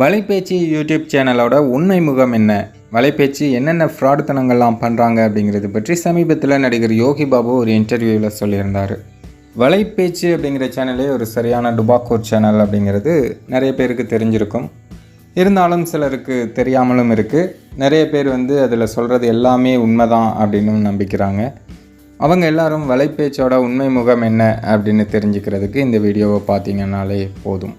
வலைபேச்சு YouTube சேனலோட உண்மை முகம் என்ன? வலைபேச்சு என்னென்ன ஃப்ராடுத்தனங்கள்லாம் பண்ணுறாங்க அப்படிங்கிறது பற்றி சமீபத்தில் நடிகர் யோகி பாபு ஒரு இன்டர்வியூவில் சொல்லியிருந்தார். வலைபேச்சு அப்படிங்கிற சேனலே ஒரு சரியான டுபாக்கூர் சேனல் அப்படிங்கிறது நிறைய பேருக்கு தெரிஞ்சிருக்கும். இருந்தாலும் சிலருக்கு தெரியாமலும் இருக்குது நிறைய பேர் வந்து அதில் சொல்கிறது எல்லாமே உண்மைதான் அப்படின்னு நம்பிக்கிறாங்க. அவங்க எல்லாரும் வலைபேச்சோட உண்மை முகம் என்ன அப்படின்னு தெரிஞ்சுக்கிறதுக்கு இந்த வீடியோவை பார்த்தீங்கன்னாலே போதும்.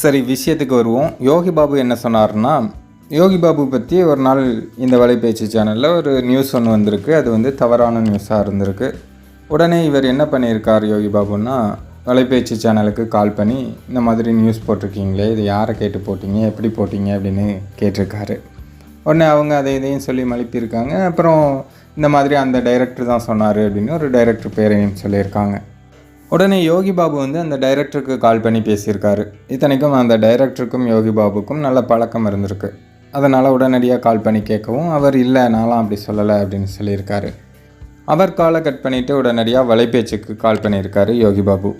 சரி விஷயத்துக்கு வருவோம். யோகி பாபு என்ன சொன்னார்னா யோகி பாபு பற்றி ஒரு நாள் இந்த வலைபேச்சு சேனலில் ஒரு நியூஸ் ஒன்று வந்திருக்கு. அது வந்து தவறான நியூஸாக இருந்திருக்கு. உடனே இவர் என்ன பண்ணியிருக்கார் யோகி பாபுன்னா வலைபேச்சு சேனலுக்கு கால் பண்ணி இந்த மாதிரி நியூஸ் போட்டிருக்கீங்களே இது யாரை கேட்டு போட்டீங்க எப்படி போட்டீங்க அப்படின்னு கேட்டிருக்காரு. உடனே அவங்க அதை இதையும் சொல்லி மழுப்பியிருக்காங்க அப்புறம் இந்த மாதிரி அந்த டைரக்டர் தான் சொன்னார் அப்படின்னு ஒரு டைரக்டர் பேரையும் சொல்லியிருக்காங்க. உடனே யோகி பாபு வந்து அந்த டைரக்டருக்கு கால் பண்ணி பேசியிருக்காரு. இத்தனைக்கும் அந்த டைரக்டருக்கும் யோகி பாபுக்கும் நல்ல பழக்கம் இருந்திருக்கு. அதனால் உடனடியாக கால் பண்ணி கேட்கவும் அவர் இல்லை நான்லாம் அப்படி சொல்லலை அப்படின்னு சொல்லியிருக்காரு. அவர் காலை கட் பண்ணிவிட்டு உடனடியாக வலைபேச்சுக்கு கால் பண்ணியிருக்காரு யோகி பாபு.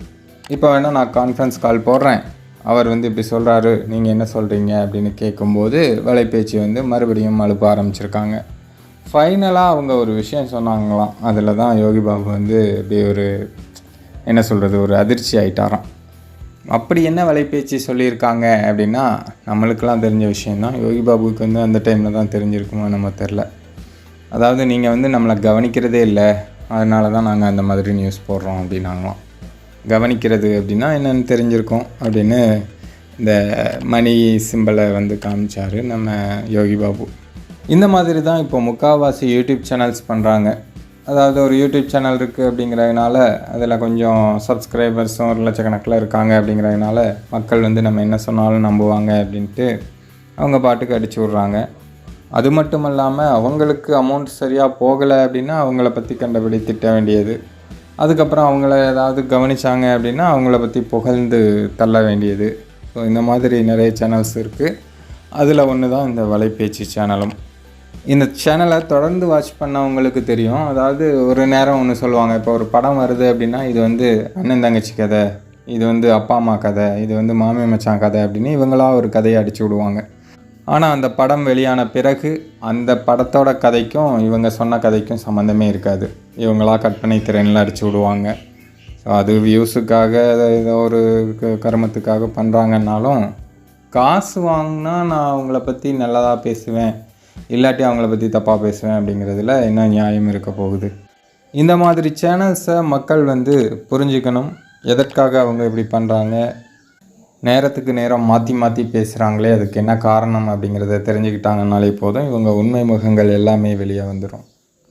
இப்போ வேணால் நான் கான்ஃபரன்ஸ் கால் போடுறேன். அவர் வந்து இப்படி சொல்கிறாரு நீங்கள் என்ன சொல்கிறீங்க அப்படின்னு கேட்கும்போது வலைபேச்சு வந்து மறுபடியும் அழுப்ப ஆரம்பிச்சிருக்காங்க. ஃபைனலாக அவங்க ஒரு விஷயம் சொன்னாங்களாம். அதில் தான் யோகி பாபு வந்து இப்படி ஒரு என்ன சொல்கிறது ஒரு அதிர்ச்சி ஆகிட்டாராம் அப்படி என்ன வலைபேச்சு சொல்லியிருக்காங்க அப்படின்னா நம்மளுக்கெல்லாம் தெரிஞ்ச விஷயந்தான் யோகி பாபுவுக்கு வந்து அந்த டைமில் தான் தெரிஞ்சிருக்குமோ நம்ம தெரில அதாவது நீங்கள் வந்து நம்மளை கவனிக்கிறதே இல்லை. அதனால தான் நாங்கள் அந்த மாதிரி நியூஸ் போடுறோம் அப்படின்னாங்களாம். கவனிக்கிறது அப்படின்னா என்னென்னு தெரிஞ்சிருக்கோம் அப்படின்னு இந்த மணி சிம்பிளை வந்து காமிச்சார் நம்ம யோகி பாபு. இந்த மாதிரி தான் இப்போ முக்கால்வாசி யூடியூப் சேனல்ஸ் பண்ணுறாங்க அதாவது ஒரு யூடியூப் சேனல் இருக்குது அப்படிங்கிறதுனால அதில் கொஞ்சம் சப்ஸ்கிரைபர்ஸும் ஒரு லட்சக்கணக்கில் இருக்காங்க அப்படிங்கிறதுனால மக்கள் வந்து நம்ம என்ன சொன்னாலும் நம்புவாங்க அப்படின்ட்டு அவங்க பாட்டுக்கு அடிச்சு விட்றாங்க. அது மட்டும் இல்லாமல் அவங்களுக்கு அமௌண்ட் சரியாக போகலை அப்படின்னா அவங்கள பற்றி கண்டபடி திட்ட வேண்டியது. அதுக்கப்புறம் அவங்கள ஏதாவது கவனிச்சாங்க அப்படின்னா அவங்கள பற்றி புகழ்ந்து தள்ள வேண்டியது. ஸோ இந்த மாதிரி நிறைய சேனல்ஸ் இருக்குது அதில் ஒன்று தான் இந்த வலைபேச்சு சேனலும். இந்த சேனலை தொடர்ந்து வாட்ச் பண்ணவங்களுக்கு தெரியும். அதாவது ஒரு நேரம் ஒன்று சொல்லுவாங்க. இப்போ ஒரு படம் வருது அப்படின்னா இது வந்து அண்ணன் தங்கச்சி கதை இது வந்து அப்பா அம்மா கதை இது வந்து மாமி மச்சான் கதை அப்படின்னு இவங்களா ஒரு கதையை அடிச்சு விடுவாங்க. ஆனால் அந்த படம் வெளியான பிறகு அந்த படத்தோட கதைக்கும் இவங்க சொன்ன கதைக்கும் சம்மந்தமே இருக்காது. இவங்களா கற்பனை திறனில் அடிச்சு விடுவாங்க. ஸோ அது வியூஸுக்காக ஏதோ ஒரு க- கருமத்துக்காக பண்ணுறாங்கன்னாலும் காசு வாங்கினா நான் அவங்கள பற்றி நல்லதாக பேசுவேன். இல்லாட்டி அவங்கள பற்றி தப்பாக பேசுவேன் அப்படிங்கிறதுல என்ன நியாயம் இருக்க போகுது? இந்த மாதிரி சேனல்ஸை மக்கள் வந்து புரிஞ்சுக்கணும். எதற்காக அவங்க இப்படி பண்ணுறாங்க நேரத்துக்கு நேரம் மாற்றி மாற்றி பேசுகிறாங்களே அதுக்கு என்ன காரணம் அப்படிங்கிறத தெரிஞ்சுக்கிட்டாங்கனாலே போதும். இவங்க உண்மை முகங்கள் எல்லாமே வெளியே வந்துடும்